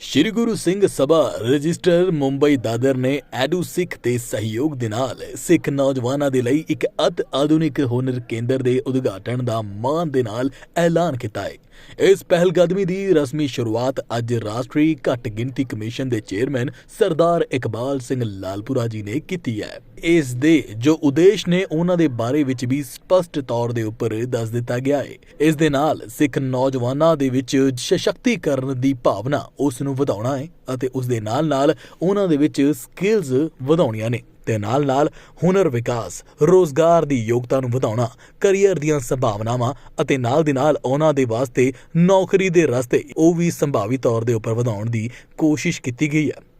ਸ਼੍ਰੀ Guru Singh Sabha register Mumbai Dadar ਨੇ ado ਸਿੱਖ ਦੇ ਸਹਿਯੋਗ ਦੇ ਨਾਲ ਸਿੱਖ ਨੌਜਵਾਨਾਂ ਦੇ ਲਈ ਇੱਕ ਅਤ ਆਧੁਨਿਕ ਹੁਨਰ ਕੇਂਦਰ ਦੇ ਉਦਘਾਟਨ ਦਾ ਮਾਣ ਦੇ ਨਾਲ ਐਲਾਨ ਕੀਤਾ ਹੈ। ਇਸ ਪਹਿਲਕਦਮੀ ਦੀ ਰਸਮੀ ਸ਼ੁਰੂਆਤ ਅੱਜ ਰਾਸ਼ਟਰੀ ਘੱਟ ਗਿਣਤੀ ਕਮਿਸ਼ਨ ਦੇ ਚੇਅਰਮੈਨ ਸਰਦਾਰ ਇਕਬਾਲ ਸਿੰਘ ਲਾਲਪੁਰਾ ਜੀ ਨੇ ਕੀਤੀ ਹੈ। ਇਸ ਦੇ ਜੋ ਉਦੇਸ਼ ਨੇ ਉਹਨਾਂ ਦੇ ਬਾਰੇ ਵਿੱਚ ਵੀ ਸਪਸ਼ਟ ਤੌਰ ਦੇ ਉੱਪਰ ਦੱਸ ਦਿੱਤਾ ਗਿਆ ਹੈ। ਇਸ ਦੇ ਨਾਲ ਸਿੱਖ ਨੌਜਵਾਨਾਂ ਦੇ ਵਿੱਚ ਸਸ਼ਕਤੀਕਰਨ ਦੀ ਭਾਵਨਾ ਉਸ ਨੂੰ ਵਧਾਉਣਾ ਹੈ ਅਤੇ ਉਸ ਦੇ ਨਾਲ ਨਾਲ ਉਹਨਾਂ ਦੇ ਵਿੱਚ ਸਕਿੱਲਸ ਵਧਾਉਣੀਆਂ ਨੇ। ਤੇ ਨਾਲ ਨਾਲ ਹੁਨਰ ਵਿਕਾਸ, ਰੋਜ਼ਗਾਰ ਦੀ ਯੋਗਤਾ ਨੂੰ ਵਧਾਉਣਾ ਕੈਰੀਅਰ ਦੀਆਂ ਸੰਭਾਵਨਾਵਾਂ ਅਤੇ ਨਾਲ ਦੀ ਨਾਲ ਉਹਨਾਂ ਦੇ ਵਾਸਤੇ ਨੌਕਰੀ ਦੇ ਰਸਤੇ, ਉਹ ਵੀ ਸੰਭਾਵੀ ਤੌਰ ਦੇ ਉੱਪਰ ਵਧਾਉਣ ਦੀ ਕੋਸ਼ਿਸ਼ ਕੀਤੀ ਗਈ ਹੈ।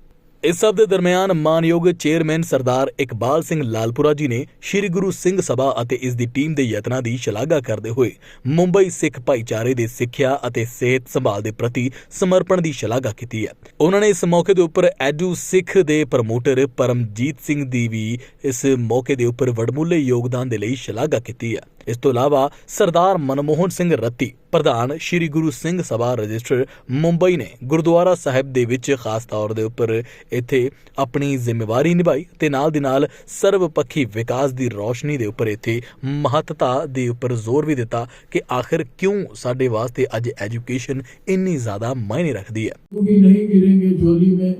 ਇਸ ਸਭ ਦੇ ਦਰਮਿਆਨ ਮਾਨਯੋਗ ਚੇਅਰਮੈਨ ਸਰਦਾਰ ਇਕਬਾਲ ਸਿੰਘ ਲਾਲਪੁਰਾ ਜੀ ਨੇ ਸ੍ਰੀ ਗੁਰੂ ਸਿੰਘ ਸਭਾ ਅਤੇ ਇਸ ਦੀ ਟੀਮ ਦੇ ਯਤਨਾਂ ਦੀ ਸ਼ਲਾਘਾ ਕਰਦੇ ਹੋਏ ਮੁੰਬਈ ਸਿੱਖ ਭਾਈਚਾਰੇ ਦੇ ਸਿੱਖਿਆ ਅਤੇ ਸਿਹਤ ਸੰਭਾਲ ਦੇ ਪ੍ਰਤੀ ਸਮਰਪਣ ਦੀ ਸ਼ਲਾਘਾ ਕੀਤੀ ਹੈ। ਉਹਨਾਂ ਨੇ ਇਸ ਮੌਕੇ ਦੇ ਉੱਪਰ ਐਜੂ ਸਿੱਖ ਦੇ ਪ੍ਰਮੋਟਰ ਪਰਮਜੀਤ ਸਿੰਘ ਦੀ ਵੀ ਇਸ ਮੌਕੇ ਦੇ ਉੱਪਰ ਵਡਮੁੱਲੇ ਯੋਗਦਾਨ ਦੇ ਲਈ ਸ਼ਲਾਘਾ ਕੀਤੀ ਹੈ। ਇਸ ਤੋਂ ਇਲਾਵਾ ਸਰਦਾਰ ਮਨਮੋਹਨ ਸਿੰਘ ਰੱਤੀ ਪ੍ਰਧਾਨ ਸ਼੍ਰੀ ਗੁਰੂ ਸਿੰਘ ਸਭਾ ਰਜਿਸਟਰ ਮੁੰਬਈ ਨੇ ਗੁਰਦੁਆਰਾ ਸਾਹਿਬ ਦੇ ਵਿੱਚ ਖਾਸ ਤੌਰ ਦੇ ਉੱਪਰ ਇੱਥੇ ਆਪਣੀ ਜ਼ਿੰਮੇਵਾਰੀ ਨਿਭਾਈ ਤੇ ਨਾਲ ਦੀ ਨਾਲ ਸਰਵਪੱਖੀ ਵਿਕਾਸ ਦੀ ਰੌਸ਼ਨੀ ਦੇ ਉੱਪਰ ਇੱਥੇ ਮਹੱਤਤਾ ਦੇ ਉੱਪਰ ਜ਼ੋਰ ਵੀ ਦਿੱਤਾ ਕਿ ਆਖਿਰ ਕਿਉਂ ਸਾਡੇ ਵਾਸਤੇ ਅੱਜ ਐਜੂਕੇਸ਼ਨ ਇੰਨੀ ਜ਼ਿਆਦਾ ਮਾਇਨੇ ਰੱਖਦੀ ਹੈ क्योंकि नहीं गिरेंगे झोली में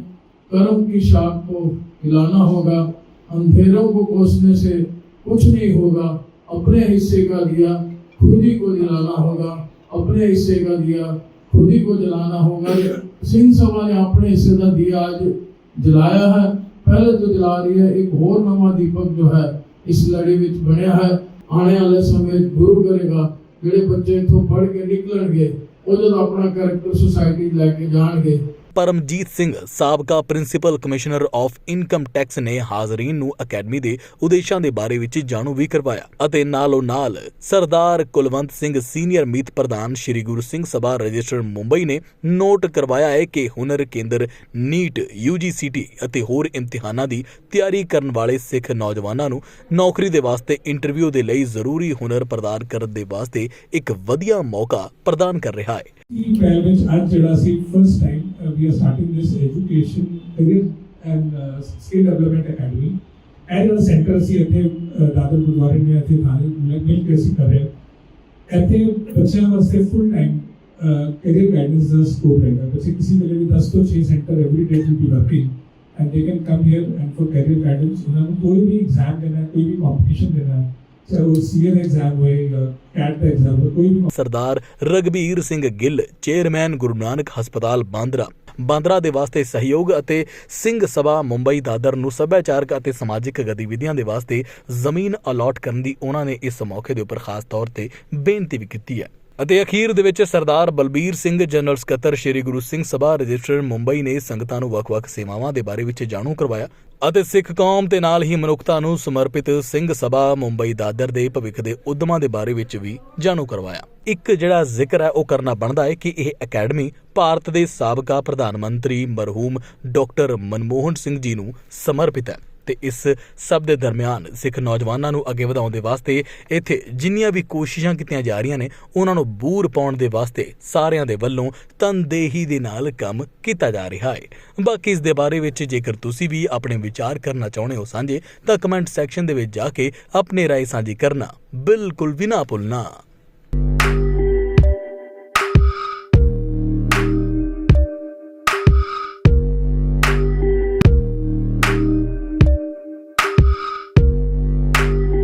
कर्म की शाख को हिलाना होगा अंधेरों को कोसने से कुछ नहीं होगा अपने हिस्से का दिया खुद ही को जलाना होगा अपने हिस्से का दिया खुद ही को जलाना होगा ये सिंह सभा ने अपने हिस्से का दिया आज जलाया है पहले तो जला रही है एक और नवा दीपक जो है इस लड़ी ਵਿੱਚ ਬਣਿਆ ਹੈ ਆਉਣੇ ਵਾਲੇ ਸਮੇਂ ਗੁਰੂ ਕਰੇਗਾ ਜਿਹੜੇ ਬੱਚੇ ਇਥੋਂ ਪੜ੍ਹ ਕੇ ਨਿਕਲਣਗੇ ਉਹ ਜਦੋਂ ਆਪਣਾ ਕੈਰੈਕਟਰ ਸੁਸਾਇਟੀ ਲੈ ਕੇ ਜਾਣਗੇ ਪਰਮਜੀਤ ਸਿੰਘ ਸਾਬਕਾ principal commissioner of income tax ਨੇ ਹਾਜ਼ਰੀਨ ਨੂੰ ਅਕੈਡਮੀ ਦੇ ਉਦੇਸ਼ਾਂ ਦੇ ਬਾਰੇ ਵਿੱਚ ਜਾਣੂ ਵੀ ਕਰਵਾਇਆ ਅਤੇ ਨਾਲੋਂ ਨਾਲ ਸਰਦਾਰ ਕੁਲਵੰਤ ਸਿੰਘ ਸੀਨੀਅਰ ਮੀਤ ਪ੍ਰਧਾਨ ਸ਼੍ਰੀ ਗੁਰੂ ਸਿੰਘ ਸਭਾ ਰਜਿਸਟਰ ਮੁੰਬਈ ਨੇ ਨੋਟ ਕਰਵਾਇਆ ਹੈ ਕਿ ਹੁਨਰ ਕੇਂਦਰ ਨੀਟ ਯੂਜੀਸੀਟੀ ਅਤੇ ਹੋਰ ਇਮਤਿਹਾਨਾਂ ਦੀ ਤਿਆਰੀ ਕਰਨ ਵਾਲੇ ਸਿੱਖ ਨੌਜਵਾਨਾਂ ਨੂੰ ਨੌਕਰੀ ਦੇ ਵਾਸਤੇ ਇੰਟਰਵਿਊ ਦੇ ਲਈ ਜ਼ਰੂਰੀ ਹੁਨਰ ਪ੍ਰਦਾਨ ਕਰਨ ਦੇ ਵਾਸਤੇ ਇੱਕ ਵਧੀਆ ਮੌਕਾ ਪ੍ਰਦਾਨ ਕਰ ਰਿਹਾ ਹੈ। ਪਹਿਲ ਵਿੱਚ ਅੱਜ ਜਿਹੜਾ ਸੀ first time we are starting this education career and skill development academy ਇਹ ਜਿਹੜਾ ਸੈਂਟਰ ਸੀ ਇੱਥੇ ਅਹ, ਦਾਦਰ ਗੁਰਦੁਆਰੇ ਨੇ ਇੱਥੇ ਥਾਣੇ ਮਿਲ ਮਿਲ ਕੇ ਅਸੀਂ ਕਰ ਰਹੇ ਹਾਂ। ਇੱਥੇ ਬੱਚਿਆਂ ਵਾਸਤੇ ਫੁੱਲ ਟਾਈਮ ਕੈਰੀਅਰ ਗਾਈਡੈਂਸ ਦਾ ਸਕੋਪ ਰਹੇਗਾ ਬੱਚੇ ਕਿਸੇ ਵੇਲੇ ਵੀ 10 ਤੋਂ 6 centre every day will be working and they can come here and for career guidance ਉਹਨਾਂ ਨੂੰ ਕੋਈ ਵੀ ਐਗਜ਼ਾਮ ਦੇਣਾ ਹੈ, ਕੋਈ ਵੀ ਕੰਪੀਟੀਸ਼ਨ ਦੇਣਾ ਹੈ, ਚਾਹੇ ਉਹ ਸੀਏ ਦਾ ਐਗਜ਼ਾਮ ਹੋਏ ਕੈਟ ਦਾ ਐਗਜ਼ਾਮ ਕੋਈ ਵੀ ਸਰਦਾਰ ਰਗਬੀਰ ਸਿੰਘ ਗਿੱਲ ਚੇਅਰਮੈਨ ਗੁਰੂ ਨਾਨਕ ਹਸਪਤਾਲ ਬਾਂਦਰਾ ਬਾਂਦਰਾ ਦੇ ਵਾਸਤੇ ਸਹਿਯੋਗ ਅਤੇ ਸਿੰਘ ਸਭਾ ਮੁੰਬਈ ਦਾਦਰ ਨੂੰ ਸੱਭਿਆਚਾਰਕ ਅਤੇ ਸਮਾਜਿਕ ਗਤੀਵਿਧੀਆਂ ਦੇ ਵਾਸਤੇ ਜ਼ਮੀਨ ਅਲਾਟ ਕਰਨ ਦੀ ਉਹਨਾਂ ਨੇ ਇਸ ਮੌਕੇ ਦੇ ਉੱਪਰ ਖਾਸ ਤੌਰ ਤੇ ਬੇਨਤੀ ਵੀ ਕੀਤੀ ਹੈ ਅਤੇ ਅਖੀਰ ਦੇ ਵਿੱਚ ਸਰਦਾਰ ਬਲਬੀਰ ਸਿੰਘ ਜਨਰਲ ਸਕੱਤਰ ਸ਼੍ਰੀ ਗੁਰੂ ਸਿੰਘ ਸਭਾ ਰਜਿਸਟਰ ਮੁੰਬਈ ਨੇ ਸੰਗਤਾਂ ਨੂੰ ਵੱਖ-ਵੱਖ ਸੇਵਾਵਾਂ ਦੇ ਬਾਰੇ ਵਿੱਚ ਜਾਣੂ ਕਰਵਾਇਆ ਅਤੇ ਸਿੱਖ ਕੌਮ ਤੇ ਨਾਲ ਹੀ ਮਨੁੱਖਤਾ ਨੂੰ ਸਮਰਪਿਤ ਸਿੰਘ ਸਭਾ ਮੁੰਬਈ ਦਾਦਰ ਦੇ ਭਵਿੱਖ ਦੇ ਉਦਮਾਂ ਦੇ ਬਾਰੇ ਵਿੱਚ ਵੀ ਜਾਣੂ ਕਰਵਾਇਆ। ਇੱਕ ਜਿਹੜਾ ਜ਼ਿਕਰ ਹੈ, ਉਹ ਕਰਨਾ ਬਣਦਾ ਹੈ ਕਿ ਇਹ ਅਕੈਡਮੀ ਭਾਰਤ ਦੇ ਸਾਬਕਾ ਪ੍ਰਧਾਨ ਮੰਤਰੀ ਮਰਹੂਮ ਡਾਕਟਰ ਮਨਮੋਹਨ ਸਿੰਘ ਜੀ ਨੂੰ ਸਮਰਪਿਤ ਹੈ। ਤੇ ਇਸ ਸਭ ਦੇ ਦਰਮਿਆਨ ਸਿੱਖ ਨੌਜਵਾਨਾਂ ਨੂੰ ਅੱਗੇ ਵਧਾਉਣ ਦੇ ਵਾਸਤੇ ਇੱਥੇ ਜਿੰਨੀਆਂ ਵੀ ਕੋਸ਼ਿਸ਼ਾਂ ਕੀਤੀਆਂ ਜਾ ਰਹੀਆਂ ਨੇ, ਉਹਨਾਂ ਨੂੰ ਬੂਰ ਪਾਉਣ ਦੇ ਵਾਸਤੇ ਸਾਰਿਆਂ ਦੇ ਵੱਲੋਂ ਤਨਦੇਹੀ ਦੇ ਨਾਲ ਕੰਮ ਕੀਤਾ ਜਾ ਰਿਹਾ ਹੈ। ਬਾਕੀ ਇਸ ਦੇ ਬਾਰੇ ਵਿੱਚ ਜੇਕਰ ਤੁਸੀਂ ਵੀ ਆਪਣੇ ਵਿਚਾਰ ਕਰਨਾ ਚਾਹੁੰਦੇ ਹੋ ਸਾਂਝੇ, ਤਾਂ ਕਮੈਂਟ ਸੈਕਸ਼ਨ ਦੇ ਵਿੱਚ ਜਾ ਕੇ ਆਪਣੇ ਰਾਏ ਸਾਂਝੀ ਕਰਨਾ ਬਿਲਕੁਲ ਵੀ ਨਾ ਭੁੱਲਣਾ।